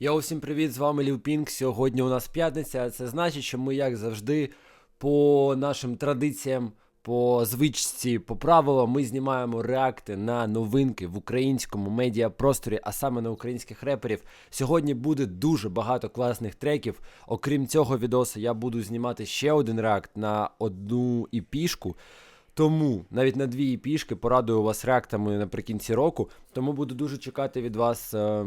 Йоу, всім привіт, з вами Лів Пінк. Сьогодні у нас п'ятниця, це значить, що ми, як завжди, по нашим традиціям, по звичці, по правилам, ми знімаємо реакти на новинки в українському медіапросторі, а саме на українських реперів. Сьогодні буде дуже багато класних треків. Окрім цього відосу, я буду знімати ще один реакт на одну іпішку. Тому навіть на дві епішки порадую вас реактами наприкінці року. Тому буду дуже чекати від вас е,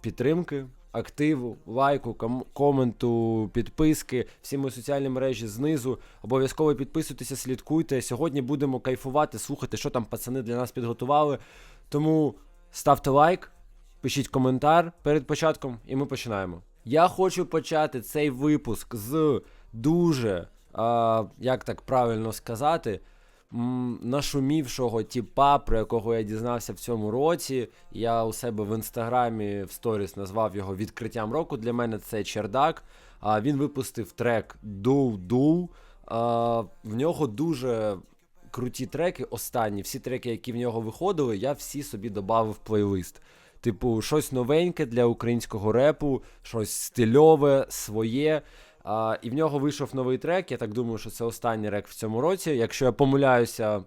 підтримки, активу, лайку, ком- коменту, підписки, всі мої соціальні мережі знизу. Обов'язково підписуйтеся, слідкуйте. Сьогодні будемо кайфувати, слухати, що там пацани для нас підготували. Тому ставте лайк, пишіть коментар перед початком, і ми починаємо. Я хочу почати цей випуск з дуже, а, як так правильно сказати, м, нашумівшого тіпа, про якого я дізнався в цьому році. Я у себе в інстаграмі в сторіс назвав його відкриттям року. Для мене це чердак. А він випустив трек. А, в нього дуже круті треки. Останні, всі треки, які в нього виходили, я всі собі додав в плейлист. Типу, щось новеньке для українського репу, щось стильове, своє. А, і в нього вийшов новий трек. Я так думаю, що це останній рек в цьому році. Якщо я помиляюся,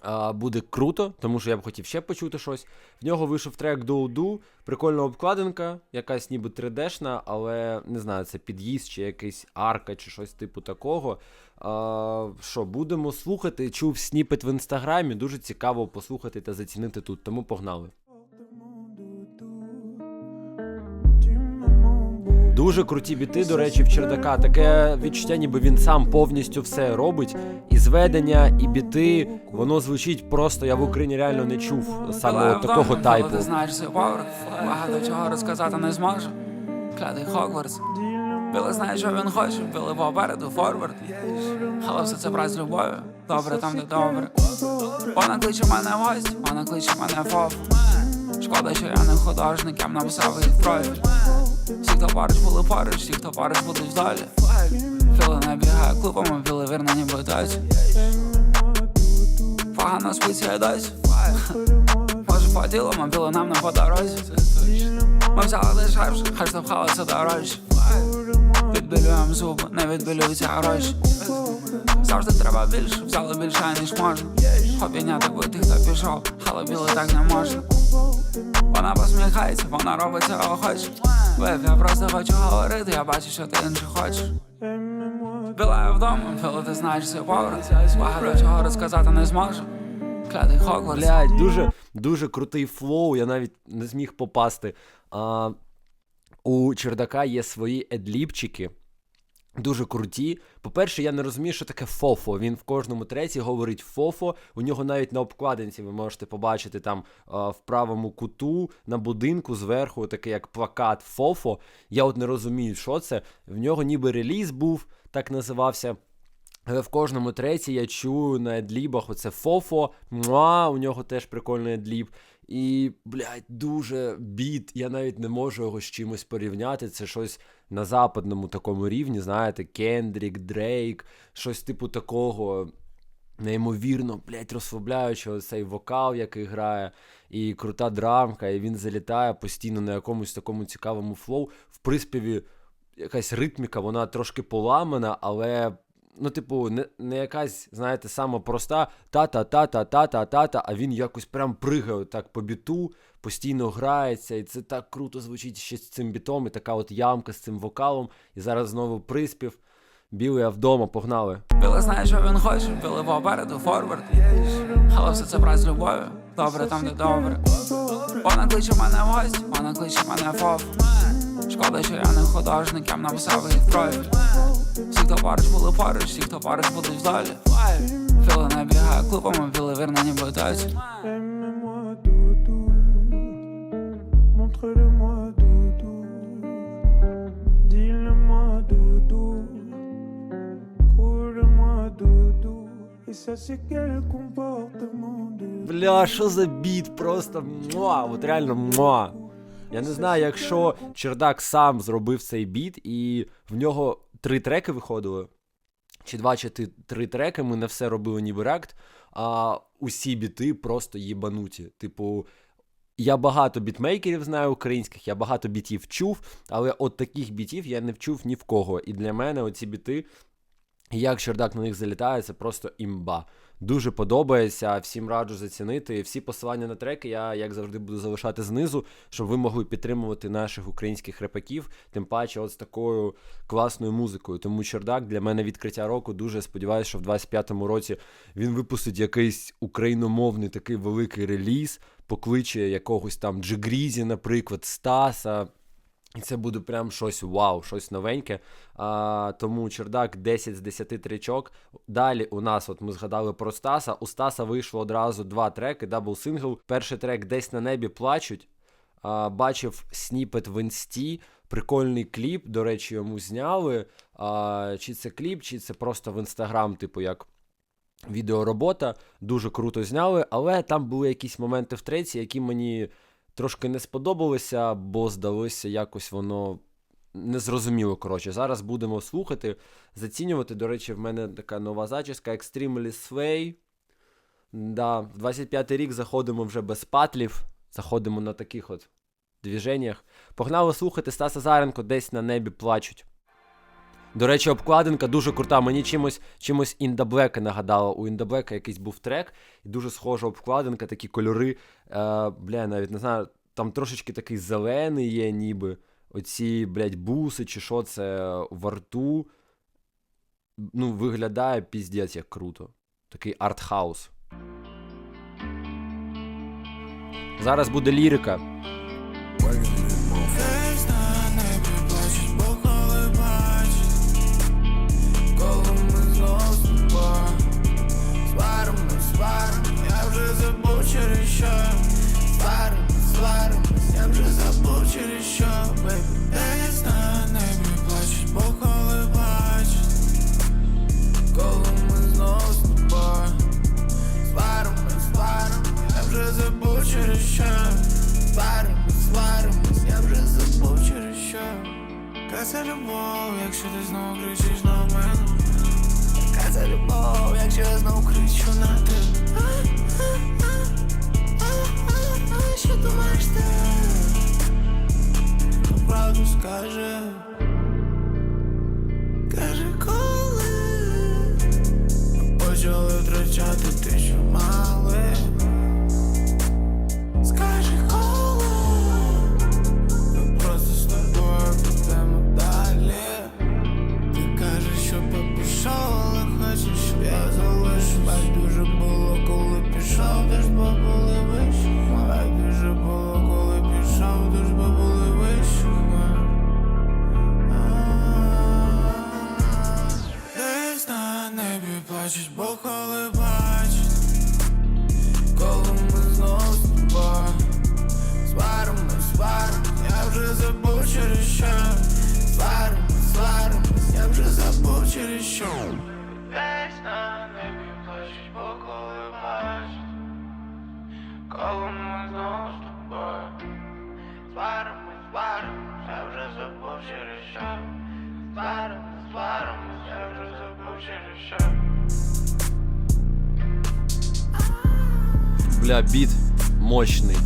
а, буде круто, тому що я б хотів ще почути щось. В нього вийшов трек Do Do, прикольна обкладинка, якась ніби 3D-шна, але не знаю, це під'їзд чи якийсь арка, чи щось типу такого. А, що, будемо слухати. Чув сніпет в інстаграмі. Дуже цікаво послухати та зацінити тут. Тому погнали. Дуже круті біти, до речі, в чердака. Таке відчуття, ніби він сам повністю все робить. І зведення, і біти, воно звучить просто. Я в Україні реально не чув саме такого тайпу. Ти знаєш поверх, багато чого розказати не зможу. Клятий Хогвартс. Білий знає, що він хоче, білий попереду, форвард. Але все це брать з любов'ю, добре там, де добре. Вона кличе мене в гості, вона кличе мене в оф. Шкода, що я не художник, я б написав їх профіль. Всі, хто поруч, були поруч, всі, хто поруч, будуть вдалі. Філи не бігає клубами, білий вірно, ніби досі. Погано спиться я досі. Може по ділу, ми біло нам не по дорозі. Ми взяли дешевше, хай штовхалося дорожче. Відбілюємо зуби, не відбілюються гроші. Завжди треба більше, взяли більше, ніж можна. Обійняти би тих, хто пішов, але біло так не можна. Вона посміхається, вона робить цього хоче. Веб, я просто хочу говорити, я бачу, що ти інше хочеш. Біла я вдома, Філо, ти знаєш свій поверх. Багато чого розказати не зможу. Клятий Хогвартс. Блядь, дуже, дуже крутий флоу, я навіть не зміг попасти. А, у чердака є свої едліпчики. Дуже круті. По-перше, я не розумію, що таке фофо. Він в кожному треці говорить фофо. У нього навіть на обкладинці ви можете побачити там в правому куту на будинку зверху, такий як плакат фофо. Я от не розумію, що це. В нього ніби реліз був, так називався. Але в кожному треці я чую на едлібах оце фофо, муа, у нього теж прикольний едліб. І, блядь, дуже біт. Я навіть не можу його з чимось порівняти. Це щось на западному такому рівні, знаєте, Кендрік, Дрейк, щось типу такого. Неймовірно, блядь, розслабляючого цей вокал, який грає, і крута драмка, і він залітає постійно на якомусь такому цікавому флоу. В приспіві якась ритміка, вона трошки поламана, але. Ну, типу, не, не якась, знаєте, сама проста та-та-та-та-та-та-та-та, а він якось прям пригає так по біту, постійно грається, і це так круто звучить ще з цим бітом, і така от ямка з цим вокалом. І зараз знову приспів. Білий я вдома, погнали. Білий знає, що він хоче, білий попереду, форвард. Але все це брать з любов'ю, добре там, де добре. Вона кличе мене гості, вона кличе мене в оф. Шкода, що я не художник, я б написав їх профіль. Всі, хто поруч, були поруч, всі, хто поруч, будуть вдалі. Філи не бігає клубами, білий вірно, ніби de Бля, що за біт? Просто муа, от реально муа. Я не знаю, якщо чердак сам зробив цей біт, і в нього три треки виходили. Чи два, чи три треки, ми не все робили ніби реакт, а усі біти просто їбануті. Типу, Я багато бітмейкерів знаю українських, я багато бітів чув, але от таких бітів я не вчув ні в кого. І для мене оці біти, як чердак на них залітає, це просто імба. Дуже подобається, всім раджу зацінити. Всі посилання на треки я, як завжди, буду залишати знизу, щоб ви могли підтримувати наших українських репаків, тим паче, от з такою класною музикою. Тому чердак для мене відкриття року. Дуже сподіваюся, що в 25-му році він випустить якийсь україномовний такий великий реліз, покличе якогось там Джигрізі, наприклад, Стаса. І це буде прям щось вау, щось новеньке. А, тому чердак 10 з 10 тричок. Далі у нас, от ми згадали про Стаса. У Стаса вийшло одразу два треки, дабл сингл. Перший трек десь на небі плачуть. А, бачив сніпет в інсті. Прикольний кліп, до речі, йому зняли. А, чи це кліп, чи це просто в інстаграм, типу, як відеоробота. Дуже круто зняли, але там були якісь моменти в треці, які мені трошки не сподобалося, бо здалося якось воно незрозуміло. Коротше, зараз будемо слухати, зацінювати. До речі, в мене така нова зачіска Extremely Sway. Да, в 25-й рік заходимо вже без патлів, заходимо на таких от двіженнях. Погнали слухати Стаса Заренко, десь на небі плачуть. До речі, обкладинка дуже крута. Мені чимось чимось Індаблека нагадала. У Індаблека якийсь був трек, і дуже схожа обкладинка, такі кольори. Е, бля, навіть не знаю, там трошечки такий зелений є, ніби. Оці, блядь, буси чи що це во рту. Ну, виглядає піздець як круто. Такий артхаус. Зараз буде лірика. Сваримось, я вже забув через що. Сварим, сваримось, я вже забув через що. Бейбі, десь на небі плачуть, бо Бля, бит мощний.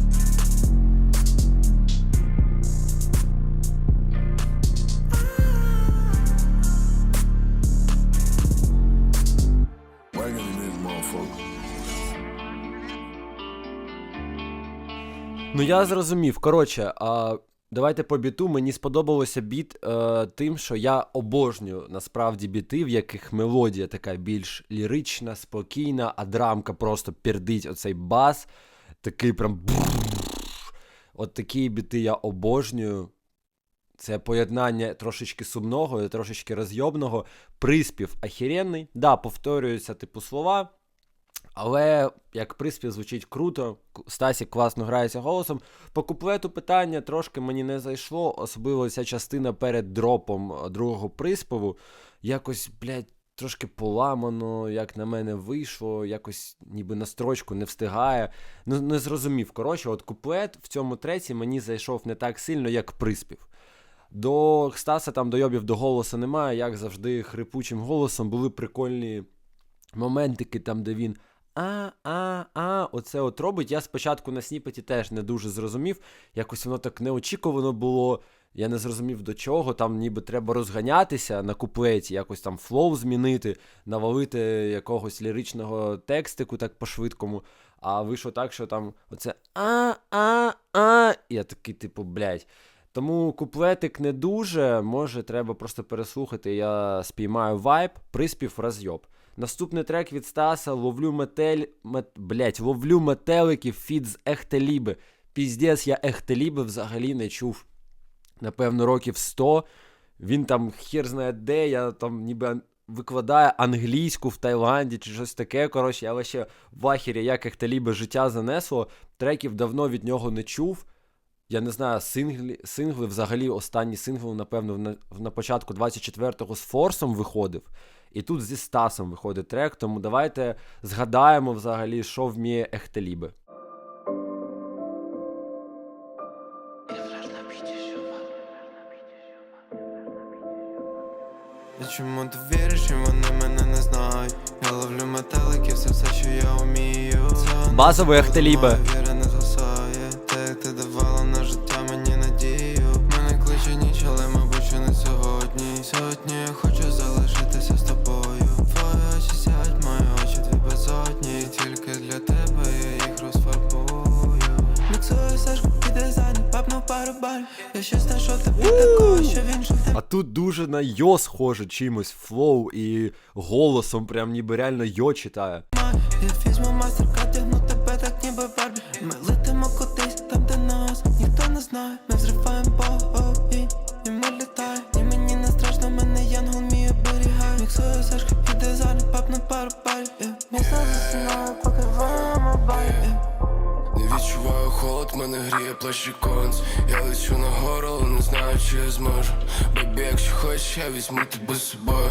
Ну я зрозумів. Коротше, а, давайте по біту. Мені сподобалося біт е, тим, що я обожнюю насправді біти, в яких мелодія така більш лірична, спокійна, а драмка просто пердить оцей бас. Такий прям. От такі біти я обожнюю. Це поєднання трошечки сумного і трошечки розйобного. Приспів ахіренний. Да, повторюються типу слова. Але як приспів звучить круто, Стасік класно грається голосом. По куплету питання трошки мені не зайшло, особливо ця частина перед дропом е, другого приспіву. Якось, блядь, трошки поламано, як на мене вийшло, якось ніби на строчку не встигає. Ну, не зрозумів. Коротше, от куплет в цьому треці мені зайшов не так сильно, як приспів. До Стаса там дойобів до голосу немає, як завжди, хрипучим голосом були прикольні моментики, там, де він а, а, а, оце от робить. Я спочатку на сніпеті теж не дуже зрозумів. Якось воно так неочікувано було. Я не зрозумів до чого. Там ніби треба розганятися на куплеті, якось там флоу змінити, навалити якогось ліричного текстику так по-швидкому. А вийшло так, що там оце а, а, а. Я такий, типу, блядь. Тому куплетик не дуже, може, треба просто переслухати. Я спіймаю вайб, приспів розйоб. Наступний трек від Стаса ловлю метель. Мет, блять, ловлю метеликів фіт з Ехтеліби. Піздець, я Ехтеліби взагалі не чув. Напевно, років 100. Він там хер знає де, я там ніби викладає англійську в Таїланді чи щось таке. Коротше, я лише в ахірі, як Ехтеліби життя занесло. Треків давно від нього не чув. Я не знаю, синглі, сингли взагалі останній сингл, напевно, на, на початку 24-го з Форсом виходив. І тут зі Стасом виходить трек, тому давайте згадаємо взагалі, що вміє Ехтеліби. І чому ти віриш, і вони мене не знають Я ловлю метелики, все все, що я вмію Базовий Ехтелібе. Дуже на йо схоже чимось, флоу і голосом, прям ніби реально йо читає. Не відчуваю холод, мене гріє плащ і Я лечу на гору, не знаю, чи я зможу якщо хочеш, я візьму тебе з собою.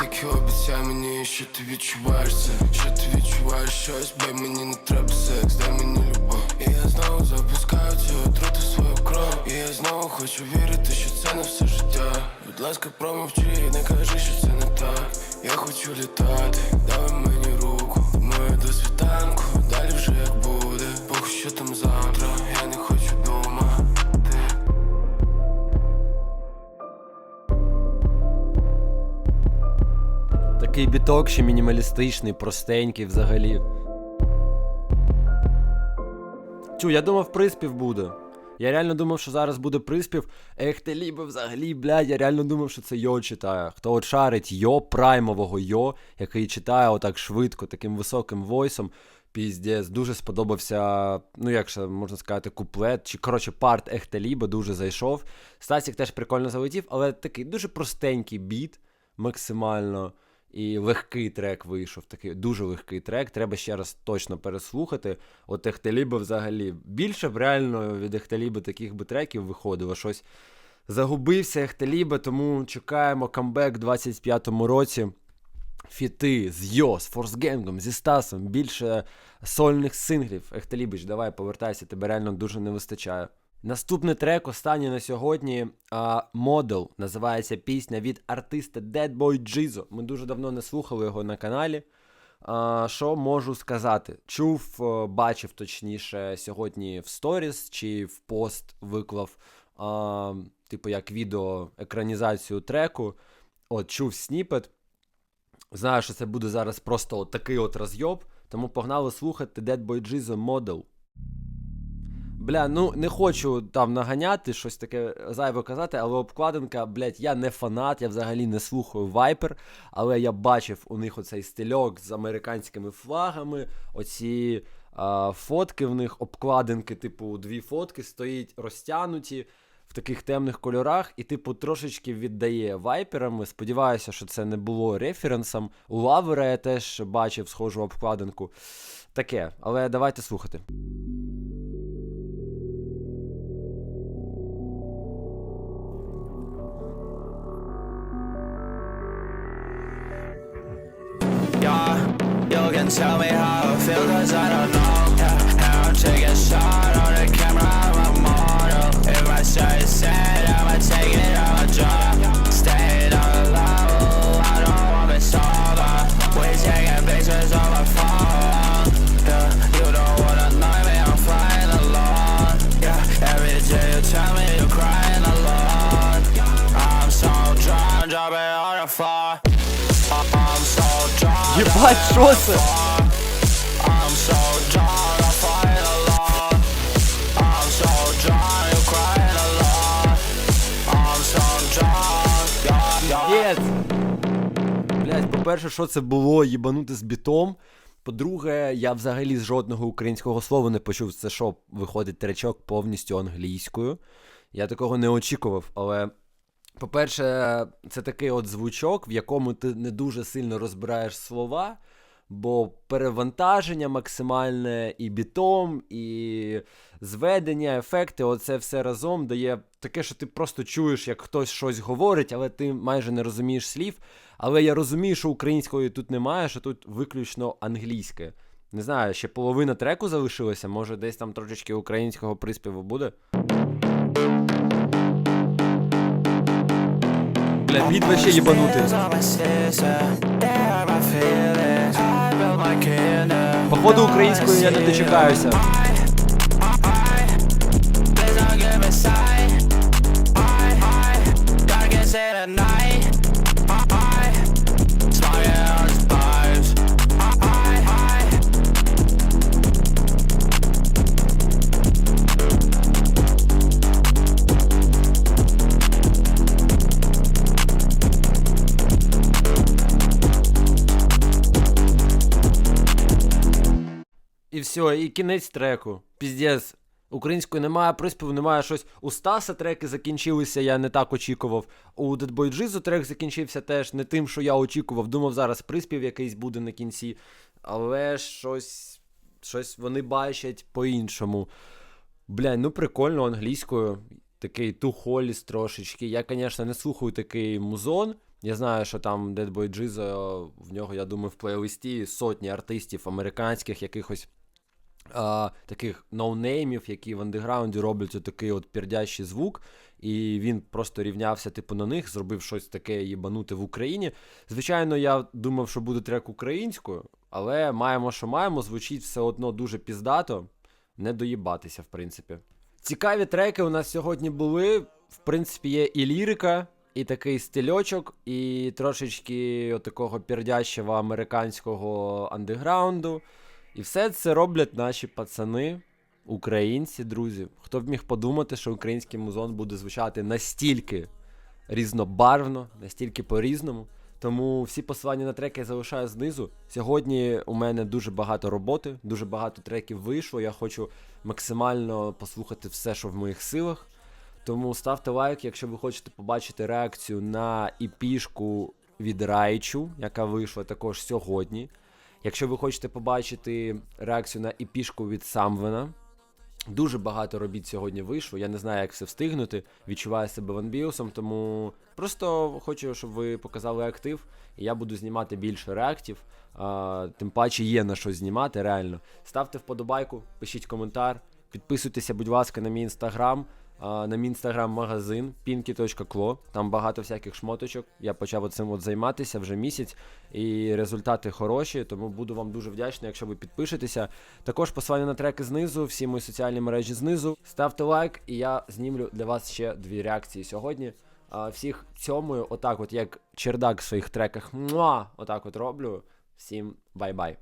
Тільки обіцяй мені, що ти відчуваєш це. Що ти відчуваєш щось, бей, мені не треба секс, дай мені любов. І я знову запускаю цю отруту свою кров. І я знову хочу вірити, що це не все життя. Будь ласка, промовчи, не кажи, що це не так. Я хочу літати, давай мені біток ще мінімалістичний, простенький взагалі. Чу, я думав, приспів буде. Я реально думав, що зараз буде приспів. Ех, ти ліби взагалі, блядь, я реально думав, що це йо читає. Хто от шарить йо, праймового йо, який читає отак швидко, таким високим войсом. Піздець, дуже сподобався, ну як ще можна сказати, куплет, чи коротше парт Ехтеліба дуже зайшов. Стасік теж прикольно залетів, але такий дуже простенький біт, максимально. І легкий трек вийшов, такий дуже легкий трек. Треба ще раз точно переслухати. От Ехтеліба взагалі. Більше б реально від Ехтеліби таких би треків виходило. Щось загубився Ехтеліба, тому чекаємо камбек у 25-му році. Фіти з Йо, з Форсгенгом, зі Стасом, більше сольних синглів. Ехтелібич, давай повертайся, тебе реально дуже не вистачає. Наступний трек, останній на сьогодні. Model. Називається пісня від артиста Dead Boy Jizo. Ми дуже давно не слухали його на каналі. А, Що можу сказати? Чув, е, бачив точніше сьогодні в сторіс чи в пост виклав, а, типу, як відео екранізацію треку. От, чув сніпет. Знаю, що це буде зараз просто от такий от розйоб, тому погнали слухати Dead Boy Jizo Model. Бля, ну не хочу там наганяти, щось таке зайве казати, але обкладинка, блядь, я не фанат, я взагалі не слухаю Viper, але я бачив у них оцей стильок з американськими флагами, оці а, фотки в них, обкладинки, типу, дві фотки стоїть розтянуті в таких темних кольорах, і, типу, трошечки віддає вайперами. Сподіваюся, що це не було референсом. У Лавера я теж бачив схожу обкладинку. Таке, але давайте слухати. Єс! Блять, по-перше, що це було їбанути з бітом. По-друге, я взагалі з жодного українського слова не почув. Це що, виходить тречок повністю англійською. Я такого не очікував, але. По-перше, це такий от звучок, в якому ти не дуже сильно розбираєш слова, бо перевантаження максимальне і бітом, і зведення, ефекти, оце все разом дає таке, що ти просто чуєш, як хтось щось говорить, але ти майже не розумієш слів. Але я розумію, що української тут немає, що тут виключно англійське. Не знаю, ще половина треку залишилася, може десь там трошечки українського приспіву буде. I built вообще kingdom. Походу українською я не дочекаюся. Все, і кінець треку. Піздець. Української немає приспіву, немає щось. У Стаса треки закінчилися, я не так очікував. У Deadboy Джизу трек закінчився теж не тим, що я очікував. Думав, зараз приспів якийсь буде на кінці. Але щось. Щось вони бачать по-іншому. Бля, ну прикольно англійською. Такий тухоліс трошечки. Я, звісно, не слухаю такий музон. Я знаю, що там Deadboy Джиза, в нього, я думаю, в плейлисті сотні артистів американських якихось а, таких ноунеймів, які в андеграунді роблять такий от пердящий звук, і він просто рівнявся типу на них, зробив щось таке їбануте в Україні. Звичайно, я думав, що буде трек українською, але маємо, що маємо, звучить все одно дуже піздато, не доїбатися, в принципі. Цікаві треки у нас сьогодні були. В принципі, є і лірика, і такий стильочок, і трошечки отакого пердящого американського андеграунду. І все це роблять наші пацани, українці, друзі. Хто б міг подумати, що український музон буде звучати настільки різнобарвно, настільки по-різному. Тому всі посилання на треки я залишаю знизу. Сьогодні у мене дуже багато роботи, дуже багато треків вийшло. Я хочу максимально послухати все, що в моїх силах. Тому ставте лайк, якщо ви хочете побачити реакцію на іпішку від Райчу, яка вийшла також сьогодні. Якщо ви хочете побачити реакцію на іпішку від Самвена, дуже багато робіт сьогодні вийшло. Я не знаю, як все встигнути. Відчуваю себе ванбіусом, тому просто хочу, щоб ви показали актив, і я буду знімати більше реактів. А, тим паче є на що знімати, реально. Ставте вподобайку, пишіть коментар, підписуйтеся, будь ласка, на мій інстаграм. На мій інстаграм-магазин pinky.klo, там багато всяких шмоточок. Я почав цим от займатися вже місяць, і результати хороші, тому буду вам дуже вдячний, якщо ви підпишетеся. Також посилання на треки знизу, всі мої соціальні мережі знизу. Ставте лайк, і я знімлю для вас ще дві реакції сьогодні. А, всіх цьомую, отак, от як чердак в своїх треках. Муа! Отак от роблю. Всім бай-бай.